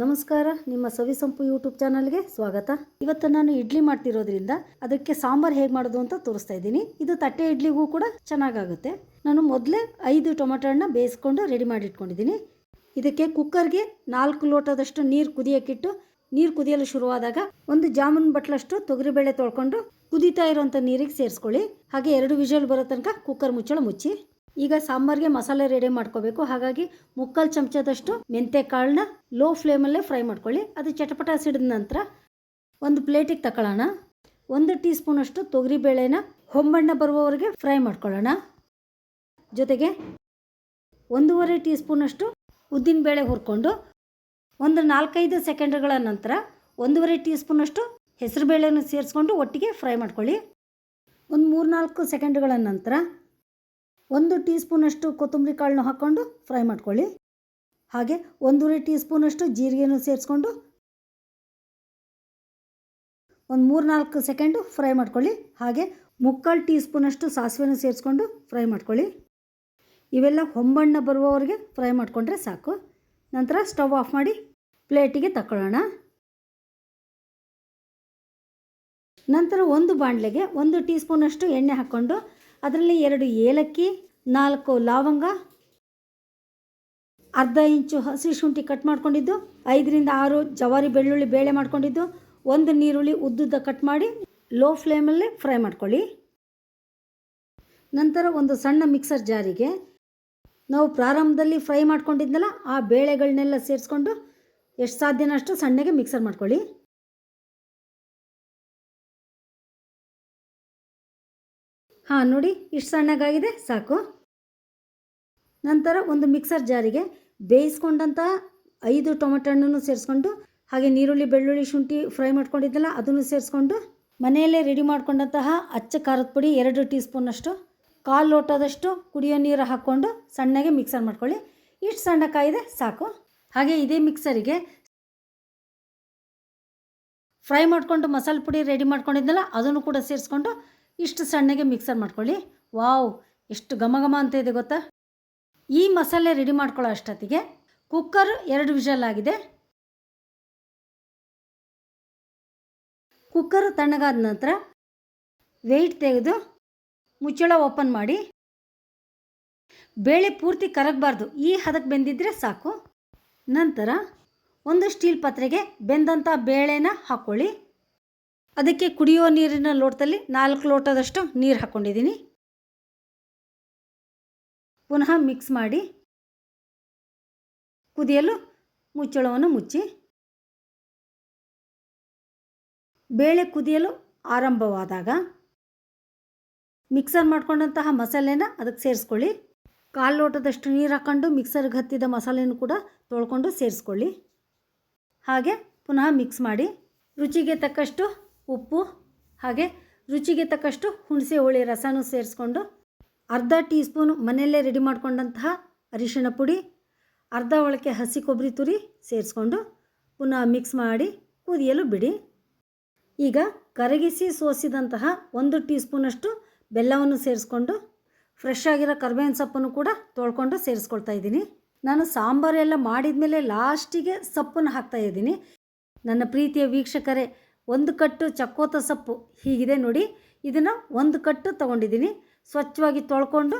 ನಮಸ್ಕಾರ, ನಿಮ್ಮ ಸವಿ ಸವಿಸಂಪು ಯೂಟ್ಯೂಬ್ ಚಾನಲ್ಗೆ ಸ್ವಾಗತ. ಇವತ್ತು ನಾನು ಇಡ್ಲಿ ಮಾಡ್ತಿರೋದ್ರಿಂದ ಅದಕ್ಕೆ ಸಾಂಬಾರ್ ಹೇಗೆ ಮಾಡೋದು ಅಂತ ತೋರಿಸ್ತಾ ಇದ್ದೀನಿ. ಇದು ತಟ್ಟೆ ಇಡ್ಲಿಗೂ ಕೂಡ ಚೆನ್ನಾಗಾಗುತ್ತೆ. ನಾನು ಮೊದಲೇ ಐದು ಟೊಮೆಟೊ ಹಣ್ಣ ಬೇಯಿಸ್ಕೊಂಡು ರೆಡಿ ಮಾಡಿ ಇಟ್ಕೊಂಡಿದ್ದೀನಿ ಇದಕ್ಕೆ ಕುಕ್ಕರ್ಗೆ ನಾಲ್ಕು ಲೋಟದಷ್ಟು ನೀರು ಕುದಿಯೋಕ್ಕಿಟ್ಟು, ನೀರು ಕುದಿಯಲು ಶುರುವಾದಾಗ ಒಂದು ಜಾಮೂನ್ ಬಟ್ಲಷ್ಟು ತೊಗರಿಬೇಳೆ ತೊಳ್ಕೊಂಡು ಕುದೀತಾ ಇರುವಂಥ ನೀರಿಗೆ ಸೇರಿಸ್ಕೊಳ್ಳಿ. ಹಾಗೆ ಎರಡು ವಿಷಲ್ ಬರೋ ತನಕ ಕುಕ್ಕರ್ ಮುಚ್ಚಳ ಮುಚ್ಚಿ. ಈಗ ಸಾಂಬಾರ್ಗೆ ಮಸಾಲೆ ರೆಡಿ ಮಾಡ್ಕೋಬೇಕು. ಹಾಗಾಗಿ ಮುಕ್ಕಾಲು ಚಮಚದಷ್ಟು ಮೆಂತೆ ಕಾಳನ್ನ ಲೋ ಫ್ಲೇಮಲ್ಲೇ ಫ್ರೈ ಮಾಡ್ಕೊಳ್ಳಿ. ಅದು ಚಟಪಟ ಸಿಡಿದ ನಂತರ ಒಂದು ಪ್ಲೇಟಿಗೆ ತಗೊಳ್ಳೋಣ ಒಂದು ಟೀ ಸ್ಪೂನಷ್ಟು ತೊಗರಿಬೇಳೆನ ಹೊಂಬಣ್ಣ ಬರುವವರೆಗೆ ಫ್ರೈ ಮಾಡ್ಕೊಳ್ಳೋಣ. ಜೊತೆಗೆ ಒಂದೂವರೆ ಟೀ ಸ್ಪೂನಷ್ಟು ಉದ್ದಿನಬೇಳೆ ಹುರ್ಕೊಂಡು ಒಂದು ನಾಲ್ಕೈದು ಸೆಕೆಂಡ್ಗಳ ನಂತರ ಒಂದೂವರೆ ಟೀ ಸ್ಪೂನಷ್ಟು ಹೆಸರುಬೇಳೆಯನ್ನು ಸೇರಿಸ್ಕೊಂಡು ಒಟ್ಟಿಗೆ ಫ್ರೈ ಮಾಡ್ಕೊಳ್ಳಿ. ಒಂದು ಮೂರ್ನಾಲ್ಕು ಸೆಕೆಂಡ್ಗಳ ನಂತರ ಒಂದು ಟೀ ಸ್ಪೂನಷ್ಟು ಕೊತ್ತಂಬರಿ ಕಾಳನ್ನು ಹಾಕ್ಕೊಂಡು ಫ್ರೈ ಮಾಡ್ಕೊಳ್ಳಿ. ಹಾಗೆ ಒಂದೂವರೆ ಟೀ ಸ್ಪೂನಷ್ಟು ಜೀರಿಗೆಯನ್ನು ಸೇರಿಸ್ಕೊಂಡು ಒಂದು ಮೂರ್ನಾಲ್ಕು ಸೆಕೆಂಡು ಫ್ರೈ ಮಾಡ್ಕೊಳ್ಳಿ. ಹಾಗೆ ಮುಕ್ಕಾಲು ಟೀ ಸ್ಪೂನಷ್ಟು ಸಾಸಿವೆನ ಸೇರಿಸ್ಕೊಂಡು ಫ್ರೈ ಮಾಡ್ಕೊಳ್ಳಿ. ಇವೆಲ್ಲ ಹೊಂಬಣ್ಣ ಬರುವವರೆಗೆ ಫ್ರೈ ಮಾಡಿಕೊಂಡ್ರೆ ಸಾಕು. ನಂತರ ಸ್ಟವ್ ಆಫ್ ಮಾಡಿ ಪ್ಲೇಟಿಗೆ ತಗೊಳ್ಳೋಣ ನಂತರ ಒಂದು ಬಾಣಲೆಗೆ ಒಂದು ಟೀ ಸ್ಪೂನಷ್ಟು ಎಣ್ಣೆ ಹಾಕ್ಕೊಂಡು ಅದರಲ್ಲಿ ಎರಡು ಏಲಕ್ಕಿ, ನಾಲ್ಕು ಲವಂಗ, ಅರ್ಧ ಇಂಚು ಹಸಿ ಶುಂಠಿ ಕಟ್ ಮಾಡ್ಕೊಂಡಿದ್ದು, ಐದರಿಂದ ಆರು ಜವಾರಿ ಬೆಳ್ಳುಳ್ಳಿ ಬೇಳೆ ಮಾಡ್ಕೊಂಡಿದ್ದು, ಒಂದು ನೀರುಳ್ಳಿ ಉದ್ದುದ್ದ ಕಟ್ ಮಾಡಿ ಲೋ ಫ್ಲೇಮಲ್ಲೇ ಫ್ರೈ ಮಾಡ್ಕೊಳ್ಳಿ. ನಂತರ ಒಂದು ಸಣ್ಣ ಮಿಕ್ಸರ್ ಜಾರಿಗೆ ನಾವು ಪ್ರಾರಂಭದಲ್ಲಿ ಫ್ರೈ ಮಾಡ್ಕೊಂಡಿದ್ದಲ್ಲ ಆ ಬೇಳೆಗಳನ್ನೆಲ್ಲ ಸೇರಿಸ್ಕೊಂಡು ಎಷ್ಟು ಸಾಧ್ಯನಷ್ಟು ಸಣ್ಣಗೆ ಮಿಕ್ಸರ್ ಮಾಡ್ಕೊಳ್ಳಿ. ಹಾಂ, ನೋಡಿ, ಇಷ್ಟು ಸಣ್ಣಗಾಗಿದೆ, ಸಾಕು. ನಂತರ ಒಂದು ಮಿಕ್ಸರ್ ಜಾರಿಗೆ ಬೇಯಿಸ್ಕೊಂಡಂತಹ ಐದು ಟೊಮೆಟೊ ಹಣ್ಣನ್ನು ಸೇರಿಸ್ಕೊಂಡು, ಹಾಗೆ ನೀರುಳ್ಳಿ ಬೆಳ್ಳುಳ್ಳಿ, ಶುಂಠಿ ಫ್ರೈ ಮಾಡ್ಕೊಂಡಿದ್ದಲ್ಲ, ಅದನ್ನು ಸೇರಿಸ್ಕೊಂಡು, ಮನೆಯಲ್ಲೇ ರೆಡಿ ಮಾಡ್ಕೊಂಡಂತಹ ಅಚ್ಚ ಖಾರದ ಪುಡಿ ಎರಡು ಟೀ ಸ್ಪೂನಷ್ಟು ಕಾಲು ಲೋಟದಷ್ಟು ಕುಡಿಯೋ ನೀರು ಹಾಕ್ಕೊಂಡು ಸಣ್ಣಗೆ ಮಿಕ್ಸರ್ ಮಾಡ್ಕೊಳ್ಳಿ. ಇಷ್ಟು ಸಣ್ಣ ಕಾಯಿದೆ, ಸಾಕು. ಹಾಗೆ ಇದೇ ಮಿಕ್ಸರಿಗೆ ಫ್ರೈ ಮಾಡಿಕೊಂಡು ಮಸಾಲೆ ಪುಡಿ ರೆಡಿ ಮಾಡ್ಕೊಂಡಿದ್ದಲ್ಲ, ಅದನ್ನು ಕೂಡ ಸೇರಿಸ್ಕೊಂಡು ಇಷ್ಟು ಸಣ್ಣಗೆ ಮಿಕ್ಸರ್ ಮಾಡ್ಕೊಳ್ಳಿ. ವಾವ್, ಎಷ್ಟು ಘಮ ಘಮ ಅಂತ ಇದೆ ಗೊತ್ತಾ? ಈ ಮಸಾಲೆ ರೆಡಿ ಮಾಡ್ಕೊಳ್ಳೋ ಅಷ್ಟೊತ್ತಿಗೆ ಕುಕ್ಕರ್ ಎರಡು ವಿಷಲ್ ಆಗಿದೆ. ಕುಕ್ಕರ್ ತಣ್ಣಗಾದ ನಂತರ ವೆಯ್ಟ್ ತೆಗೆದು ಮುಚ್ಚಳ ಓಪನ್ ಮಾಡಿ. ಬೇಳೆ ಪೂರ್ತಿ ಕರಗಬಾರ್ದು, ಈ ಹದಕ್ಕೆ ಬೆಂದಿದ್ರೆ ಸಾಕು. ನಂತರ ಒಂದು ಸ್ಟೀಲ್ ಪತ್ರೆಗೆ ಬೆಂದಂಥ ಬೇಳೆನ ಹಾಕ್ಕೊಳ್ಳಿ ಅದಕ್ಕೆ ಕುಡಿಯುವ ನೀರಿನ ಲೋಟದಲ್ಲಿ ನಾಲ್ಕು ಲೋಟದಷ್ಟು ನೀರು ಹಾಕ್ಕೊಂಡಿದ್ದೀನಿ ಪುನಃ ಮಿಕ್ಸ್ ಮಾಡಿ ಕುದಿಯಲು ಮುಚ್ಚಳವನ್ನು ಮುಚ್ಚಿ. ಬೇಳೆ ಕುದಿಯಲು ಆರಂಭವಾದಾಗ ಮಿಕ್ಸರ್ ಮಾಡ್ಕೊಂಡಂತಹ ಮಸಾಲೆನ ಅದಕ್ಕೆ ಸೇರಿಸ್ಕೊಳ್ಳಿ. ಕಾಲು ಲೋಟದಷ್ಟು ನೀರು ಹಾಕ್ಕೊಂಡು ಮಿಕ್ಸರ್ಗೆ ಹತ್ತಿದ ಮಸಾಲೆನೂ ಕೂಡ ತೊಳ್ಕೊಂಡು ಸೇರಿಸ್ಕೊಳ್ಳಿ. ಹಾಗೆ ಪುನಃ ಮಿಕ್ಸ್ ಮಾಡಿ ರುಚಿಗೆ ತಕ್ಕಷ್ಟು ಉಪ್ಪು ಹಾಗೆ ರುಚಿಗೆ ತಕ್ಕಷ್ಟು ಹುಣಸೆ ಹುಳಿ ರಸನೂ ಸೇರಿಸ್ಕೊಂಡು ಅರ್ಧ ಟೀ ಸ್ಪೂನು ಮನೆಯಲ್ಲೇ ರೆಡಿ ಮಾಡಿಕೊಂಡಂತಹ ಅರಿಶಿಣ ಪುಡಿ, ಅರ್ಧ ಒಳಕ್ಕೆ ಹಸಿ ಕೊಬ್ಬರಿ ತುರಿ ಸೇರಿಸ್ಕೊಂಡು ಪುನಃ ಮಿಕ್ಸ್ ಮಾಡಿ ಕುದಿಯಲು ಬಿಡಿ. ಈಗ ಕರಗಿಸಿ ಸೋಸಿದಂತಹ ಒಂದು ಟೀ ಸ್ಪೂನಷ್ಟು ಬೆಲ್ಲವನ್ನು ಸೇರಿಸ್ಕೊಂಡು ಫ್ರೆಶ್ ಆಗಿರೋ ಕರ್ಬೇವಿನ ಸೊಪ್ಪನ್ನು ಕೂಡ ತೊಳ್ಕೊಂಡು ಸೇರಿಸ್ಕೊಳ್ತಾ ಇದ್ದೀನಿ. ನಾನು ಸಾಂಬಾರೆಲ್ಲ ಮಾಡಿದ ಮೇಲೆ ಲಾಸ್ಟಿಗೆ ಸೊಪ್ಪನ್ನು ಹಾಕ್ತಾ ಇದ್ದೀನಿ. ನನ್ನ ಪ್ರೀತಿಯ ವೀಕ್ಷಕರೇ ಒಂದು ಕಟ್ಟು ಚಕ್ಕೋತ ಸೊಪ್ಪು ಹೀಗಿದೆ ನೋಡಿ. ಇದನ್ನು ಒಂದು ಕಟ್ಟು ತೊಗೊಂಡಿದ್ದೀನಿ. ಸ್ವಚ್ಛವಾಗಿ ತೊಳ್ಕೊಂಡು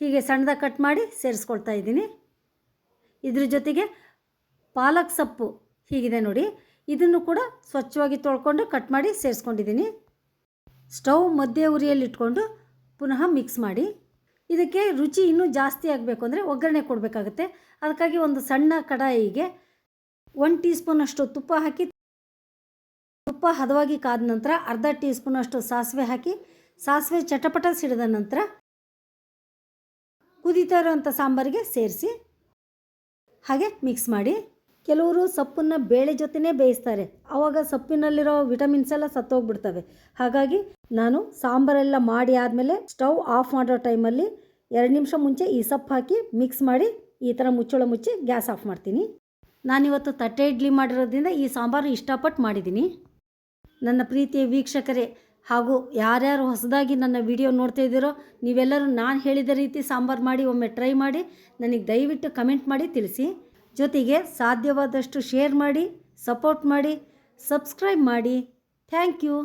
ಹೀಗೆ ಸಣ್ಣದಾಗಿ ಕಟ್ ಮಾಡಿ ಸೇರಿಸ್ಕೊಳ್ತಾ ಇದ್ದೀನಿ. ಇದ್ರ ಜೊತೆಗೆ ಪಾಲಕ್ ಸೊಪ್ಪು ಹೀಗಿದೆ ನೋಡಿ. ಇದನ್ನು ಕೂಡ ಸ್ವಚ್ಛವಾಗಿ ತೊಳ್ಕೊಂಡು ಕಟ್ ಮಾಡಿ ಸೇರಿಸ್ಕೊಂಡಿದ್ದೀನಿ. ಸ್ಟವ್ ಮಧ್ಯೆ ಉರಿಯಲ್ಲಿಟ್ಕೊಂಡು ಪುನಃ ಮಿಕ್ಸ್ ಮಾಡಿ. ಇದಕ್ಕೆ ರುಚಿ ಇನ್ನೂ ಜಾಸ್ತಿ ಆಗಬೇಕು ಅಂದರೆ ಒಗ್ಗರಣೆ ಕೊಡಬೇಕಾಗುತ್ತೆ. ಅದಕ್ಕಾಗಿ ಒಂದು ಸಣ್ಣ ಕಡಾಯಿಗೆ ಒನ್ ಟೀ ಸ್ಪೂನಷ್ಟು ತುಪ್ಪ ಹಾಕಿ ತುಪ್ಪ ಹದವಾಗಿ ಕಾದ ನಂತರ ಅರ್ಧ ಟೀ ಸ್ಪೂನಷ್ಟು ಸಾಸಿವೆ ಹಾಕಿ, ಸಾಸಿವೆ ಚಟಪಟ ಸಿಡಿದ ನಂತರ ಕುದೀತಾ ಇರುವಂಥ ಸಾಂಬಾರಿಗೆ ಸೇರಿಸಿ, ಹಾಗೆ ಮಿಕ್ಸ್ ಮಾಡಿ. ಕೆಲವರು ಸೊಪ್ಪನ್ನು ಬೇಳೆ ಜೊತೆನೇ ಬೇಯಿಸ್ತಾರೆ. ಆವಾಗ ಸೊಪ್ಪಿನಲ್ಲಿರೋ ವಿಟಮಿನ್ಸ್ ಎಲ್ಲ ಸತ್ತೋಗ್ಬಿಡ್ತವೆ. ಹಾಗಾಗಿ ನಾನು ಸಾಂಬಾರೆಲ್ಲ ಮಾಡಿ ಆದಮೇಲೆ ಸ್ಟವ್ ಆಫ್ ಮಾಡೋ ಟೈಮಲ್ಲಿ ಎರಡು ನಿಮಿಷ ಮುಂಚೆ ಈ ಸೊಪ್ಪು ಹಾಕಿ ಮಿಕ್ಸ್ ಮಾಡಿ ಈ ಥರ ಮುಚ್ಚಳ ಮುಚ್ಚಿ ಗ್ಯಾಸ್ ಆಫ್ ಮಾಡ್ತೀನಿ. ನಾನಿವತ್ತು ತಟ್ಟೆ ಇಡ್ಲಿ ಮಾಡಿರೋದ್ರಿಂದ ಈ ಸಾಂಬಾರು ಇಷ್ಟಪಟ್ಟು ಮಾಡಿದ್ದೀನಿ. ನನ್ನ ಪ್ರೀತಿಯ ವೀಕ್ಷಕರೇ ಹಾಗೂ ಯಾರ್ಯಾರು ಹೊಸದಾಗಿ ನನ್ನ ವಿಡಿಯೋ ನೋಡ್ತಾ ಇದ್ದೀರೋ ನೀವೆಲ್ಲರೂ ನಾನು ಹೇಳಿದ ರೀತಿ ಸಾಂಬಾರು ಮಾಡಿ, ಒಮ್ಮೆ ಟ್ರೈ ಮಾಡಿ, ನನಗೆ ದಯವಿಟ್ಟು ಕಮೆಂಟ್ ಮಾಡಿ ತಿಳಿಸಿ. ಜೊತೆಗೆ ಸಾಧ್ಯವಾದಷ್ಟು ಶೇರ್ ಮಾಡಿ, ಸಪೋರ್ಟ್ ಮಾಡಿ, ಸಬ್ಸ್ಕ್ರೈಬ್ ಮಾಡಿ. Thank you.